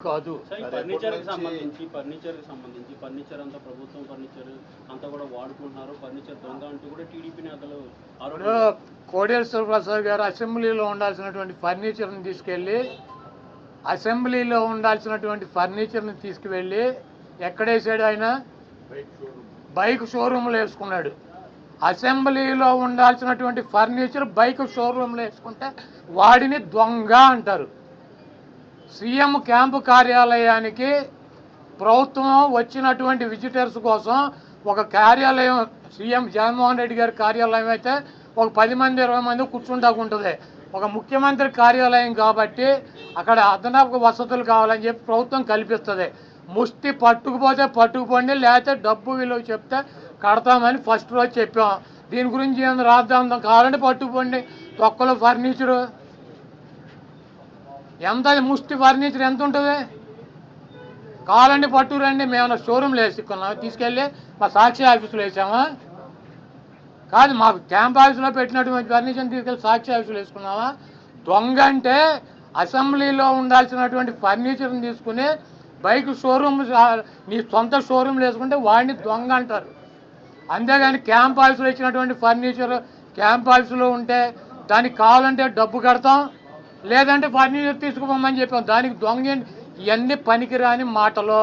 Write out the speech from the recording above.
కాదు. ఫర్నిచర్కి సంబంధించి ఫర్నిచర్కి సంబంధించి ఫర్నిచర్ అంతా ప్రభుత్వం ఫర్నిచర్ అంతా కూడా వాడుకుంటున్నారు. ఫర్నిచర్ దొంగ అంటూ కూడా టీడీపీ నేతలు కోడేశ్వర ప్రసాద్ గారు అసెంబ్లీలో ఉండాల్సినటువంటి ఫర్నిచర్ని తీసుకెళ్ళి అసెంబ్లీలో ఉండాల్సినటువంటి ఫర్నిచర్ని తీసుకువెళ్ళి ఎక్కడేసాడు ఆయన? బైక్ షోరూంలో వేసుకున్నాడు. అసెంబ్లీలో ఉండాల్సినటువంటి ఫర్నిచర్ బైక్ షోరూంలో వేసుకుంటే వాడిని దొంగ అంటారు. సీఎం క్యాంపు కార్యాలయానికి ప్రభుత్వం వచ్చినటువంటి విజిటర్స్ కోసం ఒక కార్యాలయం సీఎం జగన్మోహన్ రెడ్డి గారి కార్యాలయం అయితే ఒక పది మంది ఇరవై మంది కూర్చుంటాకు ఉంటుంది. ఒక ముఖ్యమంత్రి కార్యాలయం కాబట్టి అక్కడ అదనపు వసతులు కావాలని చెప్పి ప్రభుత్వం కల్పిస్తుంది. ముష్టి పట్టుకుపోతే పట్టుకుపోండి లేకపోతే డబ్బు విలువ చెప్తే కడతామని ఫస్ట్ రోజు చెప్పాం. దీని గురించి ఏం రాద్దాం కావాలంటే పట్టుకుపోండి. తొక్కలు ఫర్నిచరు ఎంత అది ముష్టి ఫర్నిచర్ ఎంత ఉంటుంది? కావాలండి పట్టు రండి మేము షోరూమ్లో వేసుకున్నాం తీసుకెళ్ళి మా సాక్షి ఆఫీసులో వేసామా? కాదు మాకు క్యాంప్ ఆఫీసులో పెట్టినటువంటి ఫర్నిచర్ తీసుకెళ్ళి సాక్షి ఆఫీసులో వేసుకున్నామా దొంగ అంటే అసెంబ్లీలో ఉండాల్సినటువంటి ఫర్నిచర్ని తీసుకుని బైక్ షోరూమ్ నీ సొంత షోరూమ్లో వేసుకుంటే వాడిని దొంగ అంటారు. అంతేగాని క్యాంప్ ఆఫీసులో ఇచ్చినటువంటి ఫర్నిచర్ క్యాంప్ ఆఫీసులో ఉంటే దానికి కావాలంటే డబ్బు కడతాం. లేదంటే ఫర్నిచర్ తీసుకుపోమని చెప్పాం దానికి దొంగ ఏంటి? ఇవన్నీ పనికిరాని మాటలో